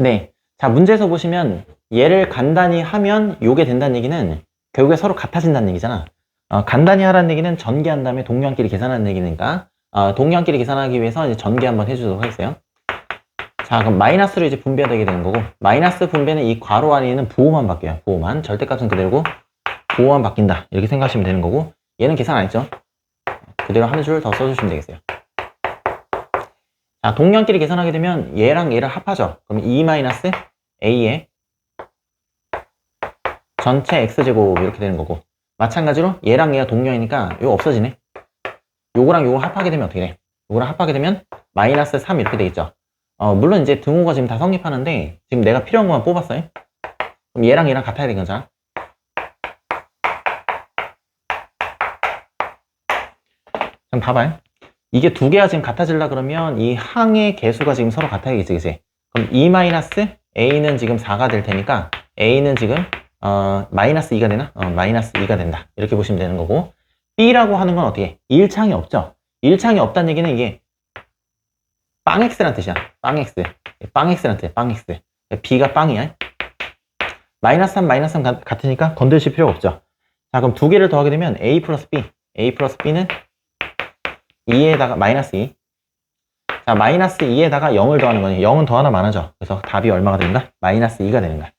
네. 자, 문제에서 보시면 얘를 간단히 하면 요게 된다는 얘기는 결국에 서로 같아진다는 얘기잖아. 어, 간단히 하라는 얘기는 전개한 다음에 동량끼리 계산하는 얘기니까 어, 동량끼리 계산하기 위해서 이제 전개 한번 해주도록 하겠어요. 자, 그럼 마이너스로 이제 분배되게 되는 거고 마이너스 분배는 이 괄호 안에 있는 부호만 바뀌어요. 부호만. 절대값은 그대로고 부호만 바뀐다. 이렇게 생각하시면 되는 거고 얘는 계산 안 했죠? 그대로 한 줄 더 써주시면 되겠어요. 자, 동량끼리 계산하게 되면 얘랑 얘를 합하죠. 그럼 2-a의 전체 x제곱 이렇게 되는 거고 마찬가지로 얘랑 얘가 동량이니까 이거 없어지네. 요거랑 요거 합하게 되면 어떻게 돼? 요거랑 합하게 되면 마이너스 3 이렇게 되겠죠. 어, 물론 이제 등호가 지금 다 성립하는데 지금 내가 필요한 것만 뽑았어요. 그럼 얘랑 얘랑 같아야 되는 거잖아. 그럼 봐봐요. 이게 두 개가 지금 같아질라 그러면 이 항의 개수가 지금 서로 같아야겠지, 그치? 그럼 2-a는 지금 4가 될 테니까 a는 지금 어, 마이너스 2가 되나? 어, 마이너스 2가 된다. 이렇게 보시면 되는 거고 b라고 하는 건 어떻게? 1창이 없죠? 1창이 없다는 얘기는 이게 빵 x란 뜻이야. 빵 x. 빵 x란 뜻이야. 빵 x. b가 빵이야. 마이너스 3, 마이너스 3 같- 같으니까 건드실 필요가 없죠. 자, 그럼 두 개를 더하게 되면 a 플러스 b. a 플러스 b는 2에다가 마이너스 2. 자, 마이너스 2에다가 0을 더하는 거니 0은 더 하나 많아져. 그래서 답이 얼마가 된다? 마이너스 2가 되는 거야.